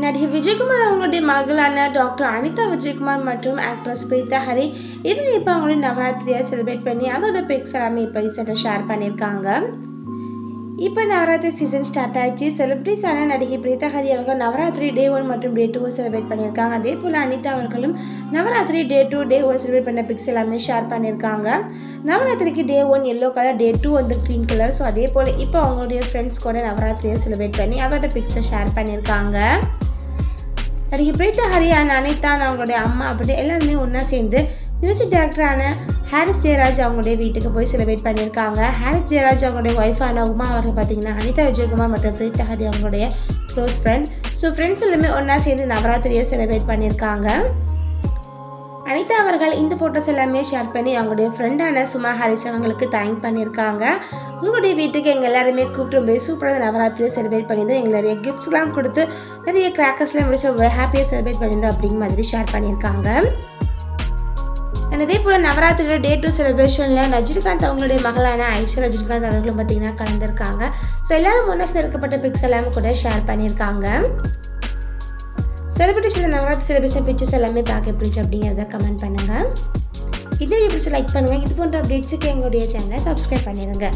நடிகர் விஜயகுமார் அவங்களுடைய மகளான டாக்டர் அனிதா விஜயகுமார் மற்றும் ஆக்ட்ரஸ் பிரீதா ஹரி இவங்க இப்போ அவங்களுடைய நவராத்திரியை செலிப்ரேட் பண்ணி அதோட பிக்ஸ் எல்லாமே இப்போ ரீசெண்டாக ஷேர் பண்ணியிருக்காங்க. இப்போ நவராத்திரி சீசன் ஸ்டார்ட் ஆயிடுச்சு. செலிபிரிட்டிஸான நடிகை பிரீதா ஹரி அவர்கள் நவராத்திரி டே ஒன் மற்றும் டே டூ செலிப்ரேட் பண்ணியிருக்காங்க. அதே போல் அனிதா அவர்களும் Navratri day two day one celebrate பண்ண பிக்ஸ் எல்லாமே ஷேர் பண்ணியிருக்காங்க. நவராத்திரிக்கு day one yellow colour day two வந்து க்ரீன் கலர் ஸோ அதே போல் இப்போ அவங்களுடைய ஃப்ரெண்ட்ஸ் கூட நவராத்திரியை செலிப்ரேட் பண்ணி அதோட பிக்ஸை ஷேர் பண்ணியிருக்காங்க. நடிகை பிரீதா ஹரி அண்ட் அனிதா அவங்களுடைய அம்மா அப்படி எல்லாருமே ஒன்றா சேர்ந்து மியூசிக் டேரக்டரான ஹாரிஸ் ஜெயராஜ் அவங்களுடைய வீட்டுக்கு போய் செலிப்ரேட் பண்ணியிருக்காங்க. ஹாரிஸ் ஜெயராஜ் அவங்களுடைய ஒய்ஃபான உமா அவர்கள் பார்த்தீங்கன்னா அனிதா விஜயகுமார் மற்றும் பிரீத் ஹரி அவங்களுடைய க்ளோஸ் ஃப்ரெண்ட் ஸோ ஃப்ரெண்ட்ஸ் எல்லாமே ஒன்றா சேர்ந்து நவராத்திரியை செலிப்ரேட் பண்ணியிருக்காங்க. அனிதா அவர்கள் இந்த ஃபோட்டோஸ் எல்லாமே ஷேர் பண்ணி அவங்களுடைய ஃப்ரெண்டான சுமா ஹாரிஸ் அவங்களுக்கு தேங்க் பண்ணியிருக்காங்க. உங்களுடைய வீட்டுக்கு எங்கள் எல்லாருமே கூப்பிட்டு போய் சூப்பராக நவராத்திரியை செலிப்ரேட் பண்ணியிருந்தோம். எங்களுக்கு நிறைய கிஃப்ட்ஸ்லாம் கொடுத்து நிறைய கிராக்கர்ஸ்லாம் முடிச்சு ரொம்ப ஹாப்பியாக செலிப்ரேட் பண்ணியிருந்தோம் அப்படிங்கிற மாதிரி ஷேர் பண்ணியிருக்காங்க. And அதே போல் நவராத்திரியோட டே டூ செலிப்ரேஷனில் ரஜினிகாந்த் அவங்களுடைய மகளான ஐஸ்வர் ரஜினிகாந்த் அவர்களும் பார்த்தீங்கன்னா கலந்துருக்காங்க. ஸோ எல்லாரும் ஒன்றா சேர்க்கப்பட்ட பிக்ஸ் எல்லாமே கூட ஷேர் பண்ணியிருக்காங்க. செலிப்ரேஷன் நவராத்திரி செலிப்ரேஷன் பிக்சர்ஸ் எல்லாமே பார்க்க எப்படி அப்படிங்கிறத கமெண்ட் பண்ணுங்கள் இதை பிடிச்சி லைக் பண்ணுங்கள் இது போன்ற அப்டேட்ஸுக்கு எங்களுடைய சேனலை சப்ஸ்கிரைப் பண்ணிடுங்க